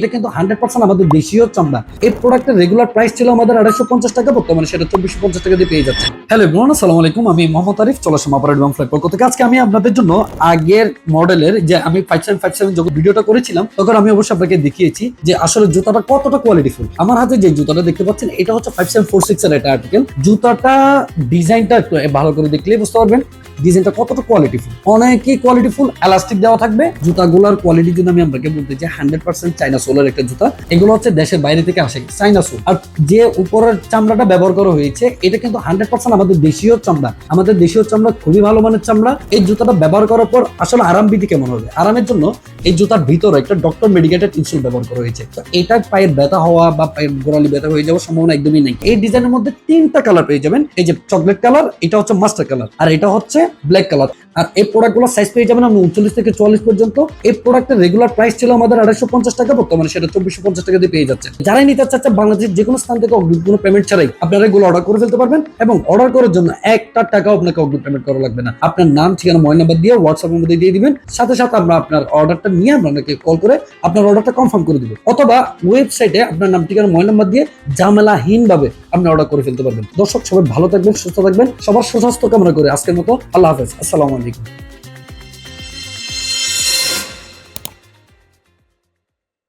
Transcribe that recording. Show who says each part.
Speaker 1: এটা কিন্তু hundred percent আমাদের দেশীয় চামড়া। এই প্রোডাক্টের রেগুলার প্রাইস ছিল আমাদের আড়াইশো পঞ্চাশ টাকা, বর্তমানে সেটা চব্বিশশো পঞ্চাশ টাকা দিয়ে পেয়ে যাচ্ছে হ্যালো এভরিওয়ান আসসালামু আলাইকুম, আমি মোহাম্মদ আরিফ, চলে আসলাম অপারেট বাং ফ্লাই পক্ষ থেকে। আজকে আমি আপনাদের জন্য আগের মডেলের যে আমি ফাইভ সেভেন ফাইভ সেভেন যখন ভিডিওটা করেছিলাম, তখন আমি অবশ্যই আপনাকে দেখিয়েছি যে আসলে জুতাটা কতটা কোয়ালিটিফুল আমার হাতে যে জুতাটা দেখতে পাচ্ছেন, এটা হচ্ছে ফাইভ সেভেন ফোর সিক্স এর একটা আর্টিকেল জুতাটা ডিজাইনটা একটু ভালো করে দেখলেই বুঝতে পারবেন। ডিজাইনটা কতটা কোয়ালিটিফুল অনেকই কোয়ালিটিফুল এলাস্টিক দেওয়া থাকবে। জুতাগুলোর কোয়ালিটি যদি আমি আপনাকে বলতে চাই হান্ড্রেড পার্সেন্ট চাইনা সোলের একটা জুতা। এগুলো হচ্ছে দেশের বাইরে থেকে আসে চাইনা সোল আর যে উপরের চামড়াটা ব্যবহার করা হয়েছে, এটা কিন্তু হান্ড্রেড পার্সেন্ট আমাদের দেশীয় চামড়া। আমাদের দেশীয় চামড়া খুবই ভালো মানের চামড়া। এই জুতাটা ব্যবহার করার পর আসলে আরাম বিধি কেমন হবে? আরামের জন্য এই জুতার ভিতরে একটা ডক্টর মেডিকেটেড ইনসুল ব্যবহার করা হয়েছে। তো এটা পায়ের ব্যথা হওয়া বা পায়ের গোড়ালি ব্যথা হয়ে যাওয়ার সম্ভাবনা একদমই নেই। এই ডিজাইনের মধ্যে তিনটা কালার পেয়ে যাবেন। এই যে চকলেট কালার এটা হচ্ছে মাস্টার কালার আর এটা হচ্ছে ব্ল্যাক কালার আর এই প্রোডাক্টগুলো সাইজ পেয়ে যাবেন আপনি উনচল্লিশ থেকে চুয়াল্লিশ পর্যন্ত। এই প্রোডাক্টের রেগুলার প্রাইস ছিল আমাদের আড়াইশো পঞ্চাশ টাকা, বর্তমানে সেটা চব্বিশশো পঞ্চাশ টাকা দিয়ে পেয়ে যাচ্ছে যারাই নিতে চাচ্ছে বাংলাদেশের যে কোনো স্থান থেকে অগ্রিম কোনো পেমেন্ট ছাড়াই আপনারা এগুলো অর্ডার করে ফেলতে পারবেন এবং অর্ডার করার জন্য একটা টাকাও আপনাকে অগ্রিম পেমেন্ট করা লাগবে না। আপনার নাম, ঠিকানা মোবাইল নাম্বার দিয়ে হোয়াটসঅ্যাপের মধ্যে দিয়ে দিবেন। সাথে সাথে আমরা আপনার অর্ডারটা নিয়ে আপনাকে কল করে আপনার অর্ডারটা কনফার্ম করে দিব। অথবা ওয়েবসাইটে আপনার নাম, ঠিকানা মোবাইল নাম্বার দিয়ে ঝামেলাহীন ভাবে আপনি অর্ডার করে ফেলতে পারবেন। দর্শক, সবাই ভালো থাকবেন, সুস্থ থাকবেন। সবার সুস্বাস্থ্য কামনা করে আজকের মতো আল্লাহ হাফেজ। আসসালামু আলাইকুম। できます。